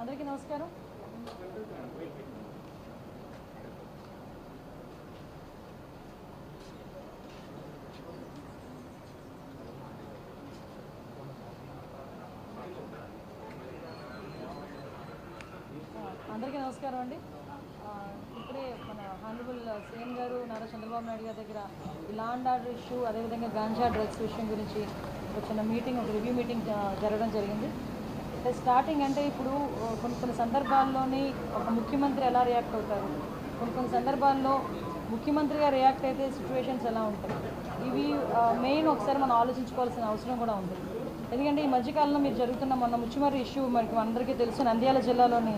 అందరికీ నమస్కారం. అందరికీ నమస్కారం అండి. ఇప్పుడే మన హానరబుల్ సీఎం గారు నారా చంద్రబాబు నాయుడు గారి దగ్గర ఈ లాండ్ ఆర్డర్ ఇష్యూ అదేవిధంగా గాంజా డ్రగ్స్ విషయం గురించి ఒక చిన్న మీటింగ్ ఒక రివ్యూ మీటింగ్ జరగడం జరిగింది. అంటే స్టార్టింగ్ అంటే ఇప్పుడు కొన్ని కొన్ని సందర్భాల్లోని ఒక ముఖ్యమంత్రి ఎలా రియాక్ట్ అవుతారు? కొన్ని కొన్ని సందర్భాల్లో ముఖ్యమంత్రిగా రియాక్ట్ అయితే సిచ్యువేషన్స్ ఎలా ఉంటాయి? ఇవి మెయిన్ ఒకసారి మనం ఆలోచించుకోవాల్సిన అవసరం కూడా ఉంది. ఎందుకంటే ఈ మధ్యకాలంలో మీరు జరుగుతున్న మొన్న ముచ్చుమర్రి ఇష్యూ మనకి అందరికీ తెలుసు. నంద్యాల జిల్లాలోని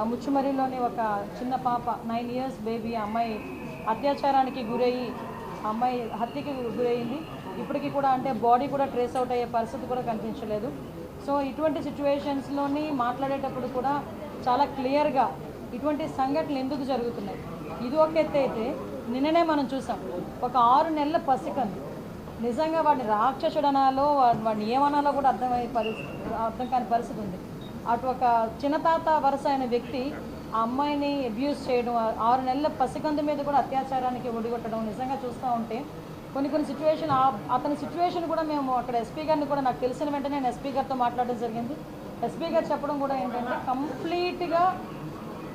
ఆ ముచ్చుమర్రిలోని ఒక చిన్న పాప నైన్ ఇయర్స్ బేబీ అమ్మాయి అత్యాచారానికి గురయ్యి అమ్మాయి హత్యకి గురయ్యింది. ఇప్పటికీ కూడా అంటే బాడీ కూడా ట్రేస్ అవుట్ అయ్యే పరిస్థితి కూడా కనిపించలేదు. సో ఇటువంటి సిచ్యువేషన్స్లోని మాట్లాడేటప్పుడు కూడా చాలా క్లియర్గా ఇటువంటి సంఘటనలు ఎందుకు జరుగుతున్నాయి? ఇది ఒక ఎత్తు అయితే నిన్ననే మనం చూసాం. ఒక ఆరు నెలల పసికందు నిజంగా వాడిని రాక్షసుడనాలో వాడిని ఏమనాలో కూడా అర్థమయ్యే పరిస్థితి అర్థం కాని పరిస్థితి ఉంది. అటు ఒక చిన్నతాత వరుస అయిన వ్యక్తి ఆ అమ్మాయిని అబ్యూస్ చేయడం ఆరు నెలల పసికందు మీద కూడా అత్యాచారానికి ఒడిగొట్టడం నిజంగా చూస్తూ ఉంటే కొన్ని కొన్ని సిచ్యువేషన్ అతని సిచ్యువేషన్ కూడా మేము అక్కడ ఎస్పీ గారిని కూడా నాకు తెలిసిన వెంటనే నేను ఎస్పీ గారితో మాట్లాడడం జరిగింది. ఎస్పీ గారు చెప్పడం కూడా ఏంటంటే కంప్లీట్గా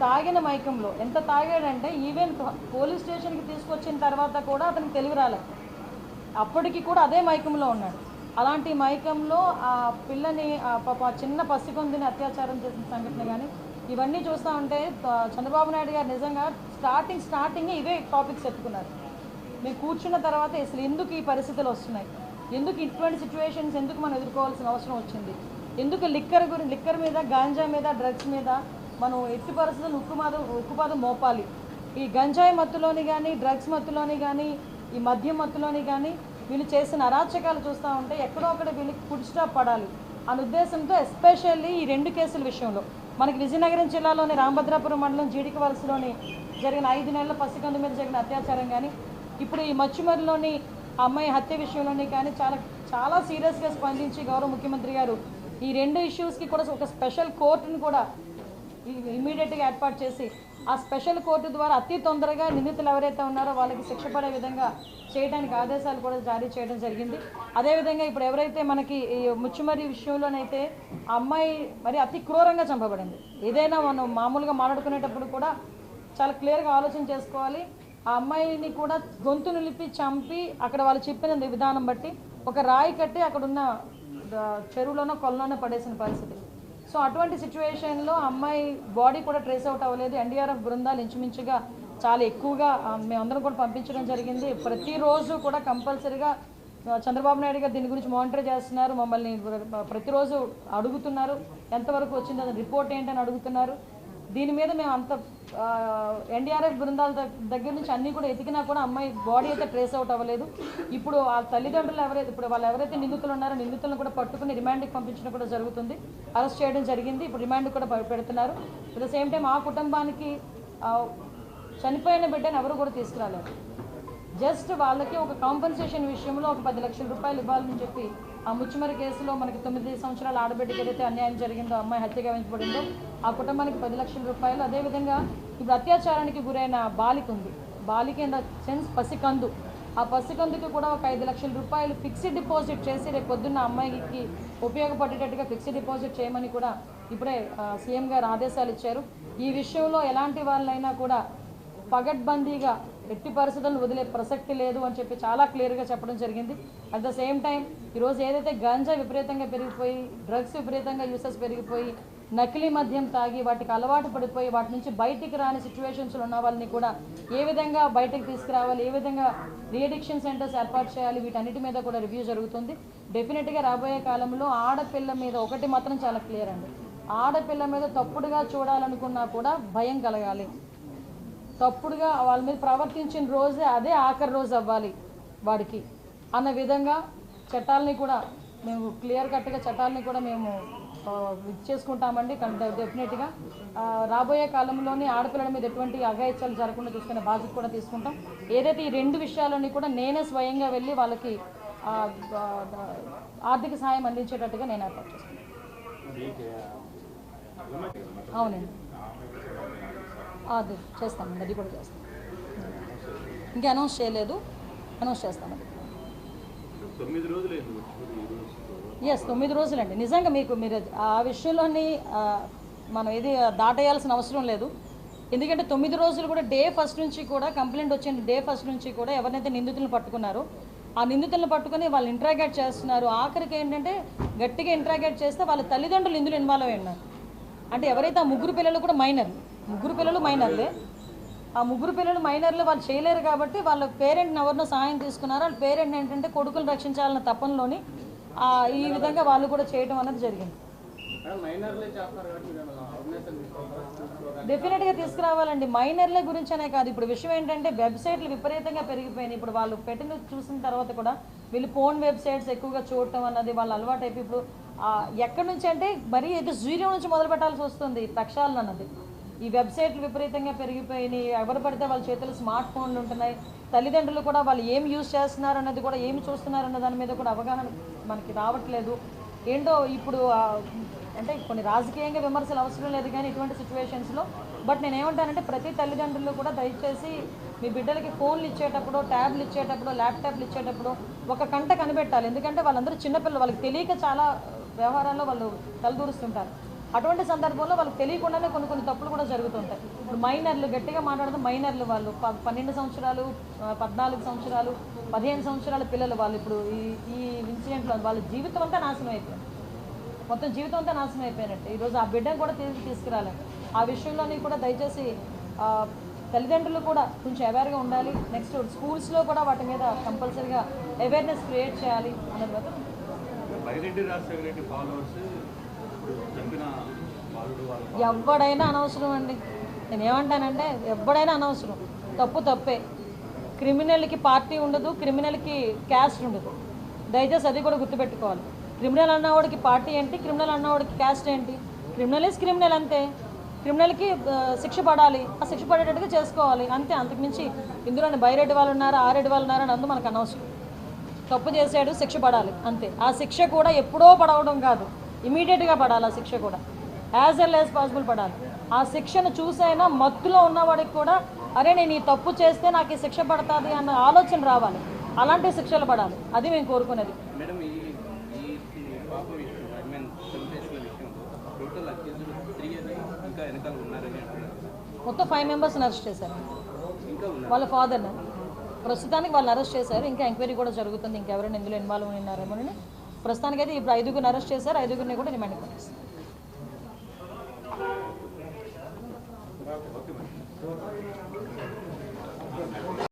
తాగిన మైకంలో ఎంత తాగాడంటే ఈవెన్ పోలీస్ స్టేషన్కి తీసుకొచ్చిన తర్వాత కూడా అతనికి తెలివి రాలేదు అప్పటికి కూడా అదే మైకంలో ఉన్నాడు. అలాంటి మైకంలో ఆ పిల్లని పాప చిన్న పసికొందిని అత్యాచారం చేసిన సంఘటన కానీ ఇవన్నీ చూస్తూ ఉంటే చంద్రబాబు నాయుడు గారు నిజంగా స్టార్టింగ్ స్టార్టింగ్ ఇవే టాపిక్స్ ఎత్తుకున్నారు మేము కూర్చున్న తర్వాత అసలు ఎందుకు ఈ పరిస్థితులు వస్తున్నాయి? ఎందుకు ఇటువంటి సిచ్యువేషన్స్ ఎందుకు మనం ఎదుర్కోవాల్సిన అవసరం వచ్చింది? ఎందుకు లిక్కర్ గురించి లిక్కర్ మీద గాంజా మీద డ్రగ్స్ మీద మనం ఎట్టి పరిస్థితులు ఉక్కుమాదం ఉక్కుపాదం మోపాలి? ఈ గంజాయి మత్తులోని కానీ డ్రగ్స్ మత్తులోని కానీ ఈ మద్యం మత్తులోని కానీ వీళ్ళు చేసిన అరాచకాలు చూస్తూ ఉంటే ఎక్కడో ఒకటి వీళ్ళకి ఫుడ్ స్టాప్ పడాలి అనే ఉద్దేశంతో ఎస్పెషల్లీ ఈ రెండు కేసుల విషయంలో. మనకి విజయనగరం జిల్లాలోని రామభద్రాపురం మండలం జీడిక వలసలోని జరిగిన ఐదు నెలల పసికందు మీద జరిగిన అత్యాచారం కానీ ఇప్పుడు ఈ మచ్చిమర్రిలోని అమ్మాయి హత్య విషయంలోని కానీ చాలా చాలా సీరియస్గా స్పందించి గౌరవ ముఖ్యమంత్రి గారు ఈ రెండు ఇష్యూస్కి కూడా ఒక స్పెషల్ కోర్టును కూడా ఇమీడియట్గా ఏర్పాటు చేసి ఆ స్పెషల్ కోర్టు ద్వారా అతి తొందరగా నిందితులు ఎవరైతే ఉన్నారో వాళ్ళకి శిక్ష పడే విధంగా చేయడానికి ఆదేశాలు కూడా జారీ చేయడం జరిగింది. అదేవిధంగా ఇప్పుడు ఎవరైతే మనకి ఈ ముచ్చుమరి విషయంలోనైతే ఆ అమ్మాయి మరి అతి క్రూరంగా చంపబడింది. ఏదైనా మనం మామూలుగా మాట్లాడుకునేటప్పుడు కూడా చాలా క్లియర్గా ఆలోచన చేసుకోవాలి. ఆ అమ్మాయిని కూడా గొంతు నిలిపి చంపి అక్కడ వాళ్ళు చెప్పిన విధానం బట్టి ఒక రాయి కట్టి అక్కడ ఉన్న చెరువులోనో కొలలోనో పడేసిన పరిస్థితి. సో అటువంటి సిచ్యువేషన్లో అమ్మాయి బాడీ కూడా ట్రేస్ అవుట్ అవ్వలేదు. ఎన్డీఆర్ఎఫ్ బృందాలు ఇంచుమించుగా చాలా ఎక్కువగా మేమందరం కూడా పంపించడం జరిగింది. ప్రతిరోజు కూడా కంపల్సరీగా చంద్రబాబు నాయుడు గారు దీని గురించి మానిటర్ చేస్తున్నారు. మమ్మల్ని ప్రతిరోజు అడుగుతున్నారు. ఎంతవరకు వచ్చిందో రిపోర్ట్ ఏంటని అడుగుతున్నారు. దీని మీద మేము అంత ఎన్డీఆర్ఎఫ్ బృందాల దగ్గర నుంచి అన్నీ కూడా ఎతికినా కూడా అమ్మాయి బాడీ అయితే ట్రేస్ అవుట్ అవ్వలేదు. ఇప్పుడు ఆ తల్లిదండ్రులు ఎవరైతే ఇప్పుడు వాళ్ళు ఎవరైతే నిందితులు ఉన్నారో నిందితులను కూడా పట్టుకుని రిమాండ్కి పంపించడం కూడా జరుగుతుంది. అరెస్ట్ చేయడం జరిగింది. ఇప్పుడు రిమాండ్ కూడా పెడుతున్నారు. అట్ ద సేమ్ టైం ఆ కుటుంబానికి చనిపోయిన బిడ్డను ఎవరు కూడా తీసుకురాలేదు జస్ట్ వాళ్ళకి ఒక కాంపన్సేషన్ విషయంలో ఒక పది లక్షల రూపాయలు ఇవ్వాలని చెప్పి ఆ ముచ్చిమరి కేసులో మనకి తొమ్మిది సంవత్సరాల ఆడబిడ్డకి ఏదైతే అన్యాయం జరిగిందో అమ్మాయి హత్య గావించబడిందో ఆ కుటుంబానికి పది లక్షల రూపాయలు. అదేవిధంగా ఇప్పుడు అత్యాచారానికి గురైన బాలిక ఉంది. బాలిక ఇన్ ద సెన్స్ పసికందు. ఆ పసికందుకి కూడా ఒక ఐదు లక్షల రూపాయలు ఫిక్స్డ్ డిపాజిట్ చేసి రేపు పొద్దున్న అమ్మాయికి ఉపయోగపడేటట్టుగా ఫిక్స్డ్ డిపాజిట్ చేయమని కూడా ఇప్పుడే సీఎం గారు ఆదేశాలు ఇచ్చారు. ఈ విషయంలో ఎలాంటి వాళ్ళైనా కూడా పగడ్బందీగా ఎట్టి పరిస్థితులను వదిలే ప్రసక్తి లేదు అని చెప్పి చాలా క్లియర్గా చెప్పడం జరిగింది. అట్ ద సేమ్ టైం ఈరోజు ఏదైతే గంజా విపరీతంగా పెరిగిపోయి డ్రగ్స్ విపరీతంగా యూసెస్ పెరిగిపోయి నకిలీ మద్యం తాగి వాటికి అలవాటు పడిపోయి వాటి నుంచి బయటికి రాని సిచ్యువేషన్స్లో ఉన్న వాళ్ళని కూడా ఏ విధంగా బయటకు తీసుకురావాలి ఏ విధంగా రీఎడిక్షన్ సెంటర్స్ ఏర్పాటు చేయాలి వీటన్నిటి మీద కూడా రివ్యూ జరుగుతుంది. డెఫినెట్గా రాబోయే కాలంలో ఆడపిల్ల మీద ఒకటి మాత్రం చాలా క్లియర్ అండి. ఆడపిల్ల మీద తప్పుడుగా చూడాలనుకున్నా కూడా భయం కలగాలి. తప్పుడుగా వాళ్ళ మీద ప్రవర్తించిన రోజే అదే ఆఖరి రోజు అవ్వాలి వాడికి. అన్న విధంగా చట్టాలని కూడా మేము క్లియర్ కట్గా చట్టాలని కూడా మేము చేసుకుంటామండి. డెఫినెట్గా రాబోయే కాలంలోని ఆడపిల్లల మీద ఎటువంటి అఘాయిత్యాలు జరగకుండా చూసుకునే బాధ్యత కూడా తీసుకుంటాం. ఏదైతే ఈ రెండు విషయాలని కూడా నేనే స్వయంగా వెళ్ళి వాళ్ళకి ఆర్థిక సహాయం అందించేటట్టుగా నేను ఏర్పాటు చేస్తాను అవునండి. అది చేస్తామండి. అది కూడా చేస్తాం. ఇంకా అనౌన్స్ చేయలేదు. అనౌన్స్ చేస్తామండి తొమ్మిది రోజులు అయింది వచ్చి ఈ రోజు ఎస్ తొమ్మిది రోజులండి. నిజంగా మీకు మీరు ఆ విషయంలోని మనం ఏది దాటేయాల్సిన అవసరం లేదు. ఎందుకంటే తొమ్మిది రోజులు కూడా డే ఫస్ట్ నుంచి కూడా కంప్లైంట్ వచ్చిన డే ఫస్ట్ నుంచి కూడా ఎవరినైతే నిందితులను పట్టుకున్నారో ఆ నిందితులను పట్టుకుని వాళ్ళు ఇంట్రాగేట్ చేస్తున్నారు. ఆఖరికి ఏంటంటే గట్టిగా ఇంట్రాగేట్ చేస్తే వాళ్ళ తల్లిదండ్రులు ఇందులో ఇన్వాల్వ్ అయి ఉన్నారు. అంటే ఎవరైతే ఆ ముగ్గురు పిల్లలు కూడా మైనర్ ముగ్గురు పిల్లలు మైనర్లే ఆ ముగ్గురు పిల్లలు మైనర్లు వాళ్ళు చేయలేరు కాబట్టి వాళ్ళ పేరెంట్ని ఎవరినో సహాయం తీసుకున్నారు. వాళ్ళ పేరెంట్ ఏంటంటే కొడుకులు రక్షించాలన్న తపనలోని ఆ, ఈ విధంగా వాళ్ళు కూడా చేయడం అనేది జరిగింది. డెఫినెట్గా తీసుకురావాలండి. మైనర్ల గురించనే కాదు. ఇప్పుడు విషయం ఏంటంటే వెబ్సైట్లు విపరీతంగా పెరిగిపోయినాయి. ఇప్పుడు వాళ్ళు పెట్టిన చూసిన తర్వాత కూడా వీళ్ళు ఫోన్ వెబ్సైట్స్ ఎక్కువగా చూడటం అన్నది వాళ్ళ అలవాటు అయిపోయి ఇప్పుడు ఎక్కడి నుంచి అంటే మరీ అయితే జీరో నుంచి మొదలు పెట్టాల్సి వస్తుంది ప్రక్షాళన అన్నది. ఈ వెబ్సైట్లు విపరీతంగా పెరిగిపోయినాయి. ఎవరు పడితే వాళ్ళ చేతులు స్మార్ట్ ఫోన్లు ఉంటున్నాయి. తల్లిదండ్రులు కూడా వాళ్ళు ఏం యూజ్ చేస్తున్నారు అన్నది కూడా ఏం చూస్తున్నారు అన్న దాని మీద కూడా అవగాహన మనకి రావట్లేదు. ఏంటో ఇప్పుడు అంటే కొన్ని రాజకీయంగా విమర్శలు అవసరం లేదు కానీ ఇటువంటి సిచ్యువేషన్స్లో బట్ నేను ఏమంటానంటే ప్రతి తల్లిదండ్రులు కూడా దయచేసి మీ బిడ్డలకి ఫోన్లు ఇచ్చేటప్పుడు ట్యాబ్లు ఇచ్చేటప్పుడు ల్యాప్టాప్లు ఇచ్చేటప్పుడు ఒక కంట కనిపెట్టాలి. ఎందుకంటే వాళ్ళందరూ చిన్నపిల్లలు వాళ్ళకి తెలియక చాలా వ్యవహారాల్లో వాళ్ళు తలదూరుస్తుంటారు. అటువంటి సందర్భంలో వాళ్ళకి తెలియకుండానే కొన్ని కొన్ని తప్పులు కూడా జరుగుతుంటాయి. ఇప్పుడు మైనర్లు గట్టిగా మాట్లాడితే మైనర్లు వాళ్ళు. పన్నెండు సంవత్సరాలు పద్నాలుగు సంవత్సరాలు పదిహేను సంవత్సరాల పిల్లలు వాళ్ళు ఇప్పుడు ఈ ఈ ఇన్సిడెంట్లో వాళ్ళ జీవితం అంతా నాశనం అయిపోయింది. మొత్తం జీవితం అంతా నాశనం అయిపోయినట్టు. ఈరోజు ఆ బిడ్డను కూడా తిరిగి తీసుకురాలి. ఆ విషయంలోని కూడా దయచేసి తల్లిదండ్రులు కూడా కొంచెం అవేర్గా ఉండాలి. నెక్స్ట్ స్కూల్స్లో కూడా వాటి మీద కంపల్సరీగా అవేర్నెస్ క్రియేట్ చేయాలి అన్నది మాత్రం. ఎవడైనా అనవసరం అండి. నేను ఏమంటానంటే ఎవడైనా అనవసరం. తప్పు తప్పే. క్రిమినల్కి పార్టీ ఉండదు క్రిమినల్కి క్యాస్ట్ ఉండదు. దయచేసి అది కూడా గుర్తుపెట్టుకోవాలి. క్రిమినల్ అన్నవాడికి పార్టీ ఏంటి? క్రిమినల్ అన్నవాడికి క్యాస్ట్ ఏంటి? క్రిమినల్ ఇస్ క్రిమినల్ అంతే. క్రిమినల్కి శిక్ష పడాలి. ఆ శిక్ష పడేటట్టుగా చేసుకోవాలి. అంతే. అంతకుమించి ఇందులోని బైరెడ్డి వాళ్ళు ఉన్నారు ఆరెడ్డి వాళ్ళు ఉన్నారు అని అందు మనకు అనవసరం. తప్పు చేశాడు శిక్ష పడాలి. అంతే. ఆ శిక్ష కూడా ఎప్పుడో పడవడం కాదు. ఇమీడియట్గా పడాలి ఆ శిక్ష కూడా. యాజ్ వెల్ యాజ్ పాసిబుల్ పడాలి. ఆ శిక్షను చూసైనా మత్తులో ఉన్నవాడికి కూడా అరే నేను ఈ తప్పు చేస్తే నాకు ఈ శిక్ష పడుతుంది అన్న ఆలోచన రావాలి. అలాంటి శిక్షలు పడాలి. అది మేము కోరుకునేది. అని మొత్తం ఫైవ్ మెంబర్స్ని అరెస్ట్ చేశారు. వాళ్ళ ఫాదర్ని ప్రస్తుతానికి వాళ్ళని అరెస్ట్ చేశారు. ఇంకా ఎంక్వైరీ కూడా జరుగుతుంది. ఇంకెవరైనా ఇందులో ఇన్వాల్వ్ ఉన్నారేమోనని ప్రస్తుతానికైతే ఇప్పుడు ఐదుగురిని అరెస్ట్ చేశారు. ఐదుగురిని కూడా రిమాండ్ పంపిస్తారు